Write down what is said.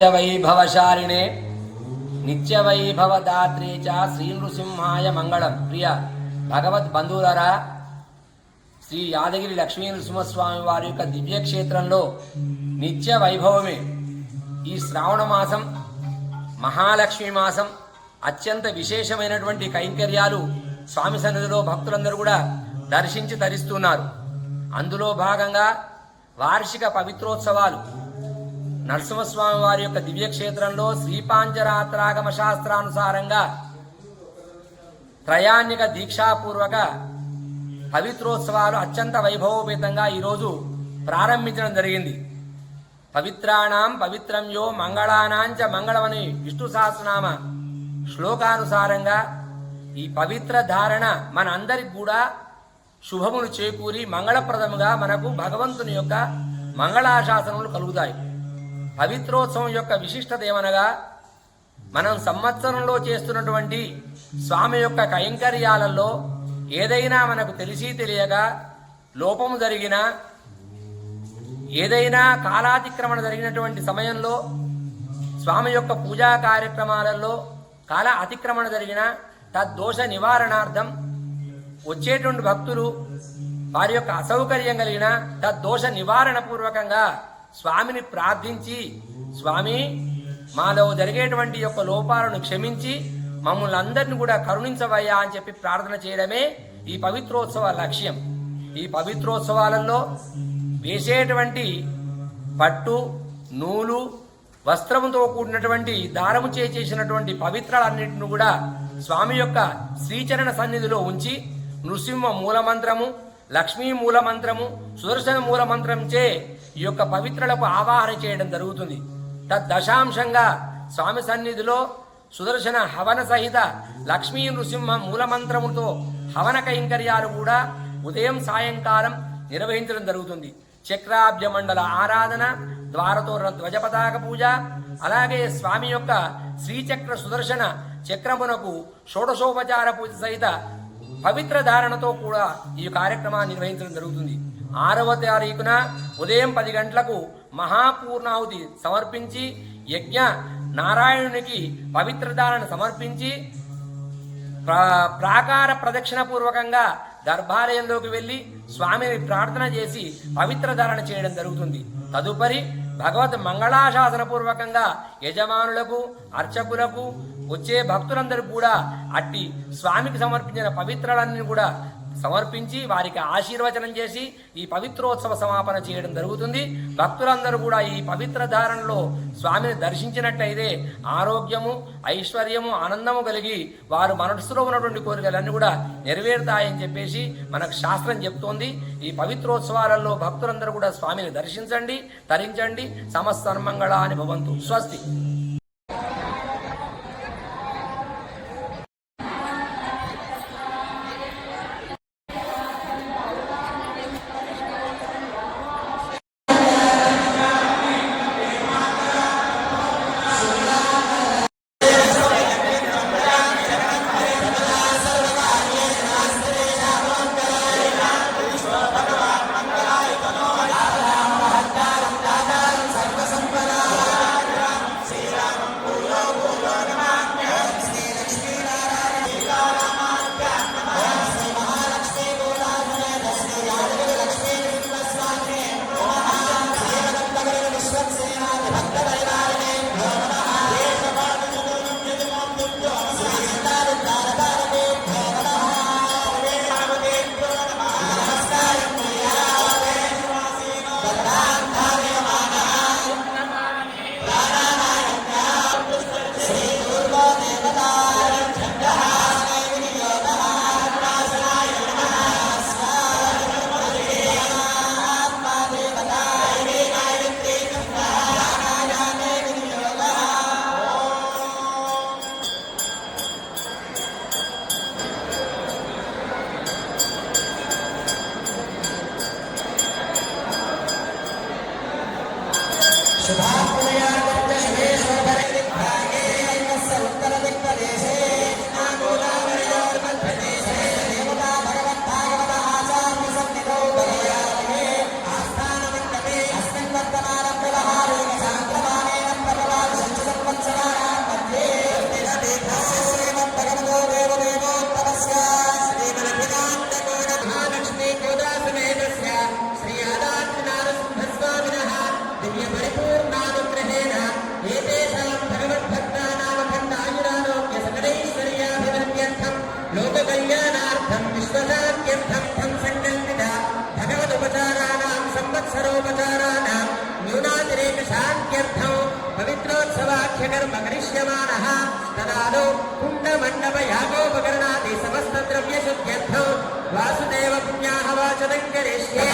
నిత్యవైభవశాలినే నిత్యవైభవదాత్రే చ శ్రీ నృసింహాయ మంగళం ప్రియ భగవద్ బంధువులరా శ్రీ యాదగిరి లక్ష్మీ నృసింహస్వామి వారి యొక్క దివ్యక్షేత్రంలో నిత్య వైభవమే ఈ శ్రావణ మాసం మహాలక్ష్మి మాసం అత్యంత విశేషమైనటువంటి కైంకర్యాలు స్వామి సన్నిధిలో భక్తులందరూ కూడా దర్శించి తరిస్తున్నారు. అందులో భాగంగా వార్షిక పవిత్రోత్సవాలు నరసింహస్వామి వారి యొక్క దివ్యక్షేత్రంలో శ్రీపాంజరాత్రాగమ శాస్త్రానుసారంగా త్రయాన్నిక దీక్షాపూర్వక పవిత్రోత్సవాలు అత్యంత వైభవోపేతంగా ఈరోజు ప్రారంభించడం జరిగింది. పవిత్రాణం పవిత్రం యో మంగళానాంచ మంగళమని విష్ణు సహస్రనామ శ్లోకానుసారంగా ఈ పవిత్ర ధారణ మన అందరికి కూడా శుభమును చేకూరి మంగళప్రదముగా మనకు భగవంతుని యొక్క మంగళాశాసనములు కలుగుతాయి. పవిత్రోత్సవం యొక్క విశిష్టత ఏమనగా మనం సంవత్సరంలో చేస్తున్నటువంటి స్వామి యొక్క కైంకర్యాలలో ఏదైనా మనకు తెలిసి తెలియక లోపము జరిగిన ఏదైనా కాలాతిక్రమణ జరిగినటువంటి సమయంలో స్వామి యొక్క పూజా కార్యక్రమాలలో కాల అతిక్రమణ జరిగిన తద్దోష నివారణార్థం వచ్చేటువంటి భక్తులు వారి యొక్క అసౌకర్యం కలిగిన తద్దోష నివారణ పూర్వకంగా స్వామిని ప్రార్థించి స్వామి మాలో జరిగేటువంటి యొక్క లోపాలను క్షమించి మమ్మల్ని అందరిని కూడా కరుణించవయ్యా అని చెప్పి ప్రార్థన చేయడమే ఈ పవిత్రోత్సవ లక్ష్యం. ఈ పవిత్రోత్సవాలలో వేసేటువంటి పట్టు నూలు వస్త్రముతో కూడినటువంటి దారము చే చేసినటువంటి పవిత్రాలన్నింటిని కూడా స్వామి యొక్క శ్రీచరణ సన్నిధిలో ఉంచి నృసింహ మూలమంత్రము లక్ష్మీ మూలమంత్రము సుదర్శన మూల మంత్రంచే ఈ యొక్క పవిత్రలకు ఆవాహన చేయడం జరుగుతుంది. తద్దశాంశంగా స్వామి సన్నిధిలో సుదర్శన హవన సహిత లక్ష్మీ నృసింహ మూలమంత్రముతో హవన కైంకర్యాలు కూడా ఉదయం సాయంకాలం నిర్వహించడం జరుగుతుంది. చక్రాబ్జ మండల ఆరాధన ద్వారతోరణ ధ్వజపతాక పూజ అలాగే స్వామి యొక్క శ్రీచక్ర సుదర్శన చక్రమునకు షోడశోపచార పూజ సహిత పవిత్ర ధారణతో కూడా ఈ కార్యక్రమాన్ని నిర్వహించడం జరుగుతుంది. ఆరవ తారీఖున ఉదయం పది గంటలకు మహాపూర్ణాహుతి సమర్పించి యజ్ఞ నారాయణునికి పవిత్ర ధారణ సమర్పించి ప్రా- ప్రాకార ప్రదక్షిణ పూర్వకంగా గర్భాలయంలోకి వెళ్ళి స్వామిని ప్రార్థన చేసి పవిత్ర ధారణ చేయడం జరుగుతుంది. తదుపరి భగవత్ మంగళాశాసన పూర్వకంగా యజమానులకు అర్చకులకు వచ్చే భక్తులందరూ కూడా అట్టి స్వామికి సమర్పించిన పవిత్రాలన్నీ కూడా సమర్పించి వారికి ఆశీర్వచనం చేసి ఈ పవిత్రోత్సవ సమాపన చేయడం జరుగుతుంది. భక్తులందరూ కూడా ఈ పవిత్ర ధారణలో స్వామిని దర్శించినట్టయితే ఆరోగ్యము ఐశ్వర్యము ఆనందము కలిగి వారు మనసులో ఉన్నటువంటి కోరికలన్నీ కూడా నెరవేరుతాయని చెప్పేసి మనకు శాస్త్రం చెప్తోంది. ఈ పవిత్రోత్సవాలలో భక్తులందరూ కూడా స్వామిని దర్శించండి తరించండి. సమస్తన్మంగళాని భవంతు స్వస్తి. ಶ್ರೇಯ మంత్రోపచారాణం న్యూనాతిరేక శాంత్యర్థం పవిత్రోత్సవాఖ్యకర్మ కరిష్యమాణः తదాను కుండమండప యాగోపకరణాది సమస్త ద్రవ్య శుద్ధ్యర్థం వాసుదేవ పుణ్యాహ వాచనం కరిష్యే